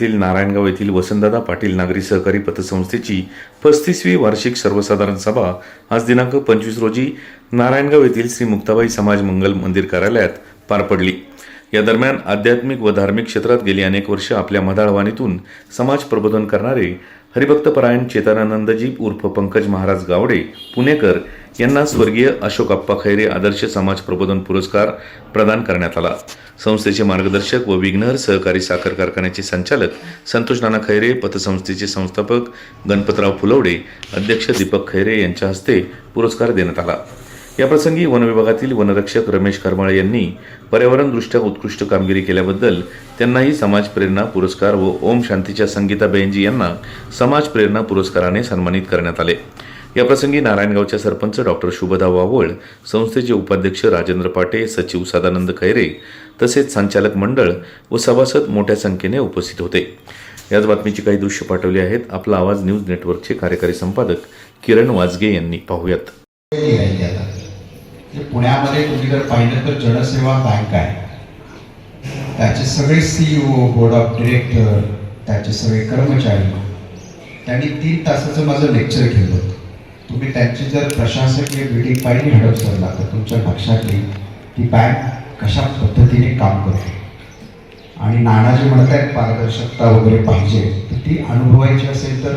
येथील नारायणगाव येथील वसंतदादा पाटील नागरी सहकारी पतसंस्थेची पस्तीसवी वार्षिक सर्वसाधारण सभा आज दिनांक पंचवीस रोजी नारायणगाव येथील श्री मुक्ताबाई समाज मंगल मंदिर कार्यालयात पार पडली. या दरम्यान आध्यात्मिक व धार्मिक क्षेत्रात गेली अनेक वर्ष आपल्या मदाळवाणीतून समाज प्रबोधन करणारे हरिभक्तपरायण चेतनानंदजी उर्फ पंकज महाराज गावडे पुणेकर यांना स्वर्गीय अशोक अप्पा खैरे आदर्श समाज प्रबोधन पुरस्कार प्रदान करण्यात आला. संस्थेचे मार्गदर्शक व विघ्नर सहकारी साखर कारखान्याचे संचालक संतोष नाना खैरे पतसंस्थेचे संस्थापक गणपतराव फुलवडे अध्यक्ष दीपक खैरे यांच्या हस्ते पुरस्कार देण्यात आला. याप्रसंगी वन विभागातील वनरक्षक रमेश करमाळे यांनी पर्यावरणदृष्ट्या उत्कृष्ट कामगिरी केल्याबद्दल त्यांनाही समाज प्रेरणा पुरस्कार व ओम शांतीच्या संगीता बेंजी यांना समाज प्रेरणा पुरस्काराने सन्मानित करण्यात आले. याप्रसंगी नारायणगावच्या सरपंच डॉक्टर शुभदा वावळ संस्थेचे उपाध्यक्ष राजेंद्र पाटे सचिव सदानंद खैरे तसेच संचालक मंडळ व सभासद मोठ्या संख्येने उपस्थित होते. याच बातमीची काही दृश्य पाठवली आहेत. आपला आवाज न्यूज नेटवर्कचे कार्यकारी संपादक किरण वाजगे यांनी पाहूयात. पुण्यामध्ये तुम्ही जर पाहिलं तर जनसेवा बँक आहे. त्याचे सगळे सीईओ बोर्ड ऑफ डिरेक्टर त्याचे सगळे कर्मचारी. त्यांनी तीन तासाचं माझं लेक्चर घेतलं होतं. तुम्ही त्यांची जर प्रशासकीय मीटिंग पाहिली हडप सरला तर तुमच्या लक्षात येईल की बँक कशा पद्धतीने काम करते. आणि नाना जे आहेत पारदर्शकता वगैरे पाहिजे तर ती अनुभवायची असेल तर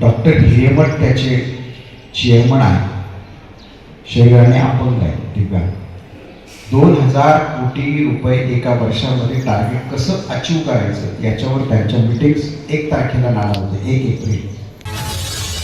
डॉक्टर हिरेमठ त्याचे चेअरमन आहे शरीराने अपंग आहे ती दोन हजार कोटी रुपये एका वर्षामध्ये टार्गेट कसं अचीव करायचं? याच्यावर त्यांच्या मिटिंग्स एक तारखेला नाणार होते एक एप्रिल.